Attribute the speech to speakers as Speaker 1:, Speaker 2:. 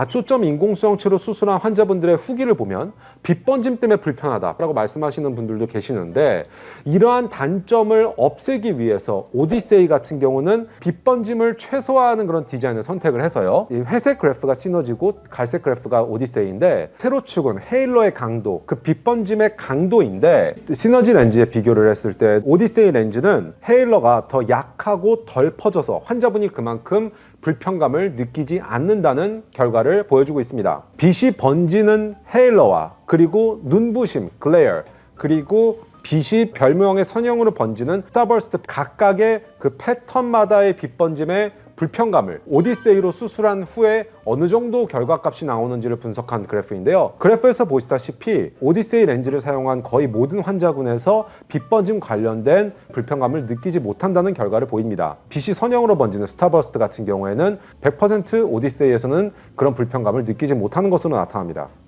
Speaker 1: 다초점 인공수영체로 수술한 환자분들의 후기를 보면 빛번짐 때문에 불편하다라고 말씀하시는 분들도 계시는데 이러한 단점을 없애기 위해서 오디세이 같은 경우는 빛번짐을 최소화하는 그런 디자인을 선택을 해서요. 이 회색 그래프가 시너지고 갈색 그래프가 오디세이인데 세로축은 헤일러의 강도, 그 빛번짐의 강도인데 시너지 렌즈에 비교를 했을 때 오디세이 렌즈는 헤일러가 더 약하고 덜 퍼져서 환자분이 그만큼 불편감을 느끼지 않는다는 결과를 보여주고 있습니다. 빛이 번지는 헤일러와 그리고 눈부심, 글레어, 그리고 빛이 별모양의 선형으로 번지는 스타버스트 각각의 그 패턴마다의 빛 번짐의 불편감을 오디세이로 수술한 후에 어느 정도 결과값이 나오는지를 분석한 그래프인데요. 그래프에서 보시다시피 오디세이 렌즈를 사용한 거의 모든 환자군에서 빛 번짐 관련된 불편감을 느끼지 못한다는 결과를 보입니다. 빛이 선형으로 번지는 스타버스트 같은 경우에는 100% 오디세이에서는 그런 불편감을 느끼지 못하는 것으로 나타납니다.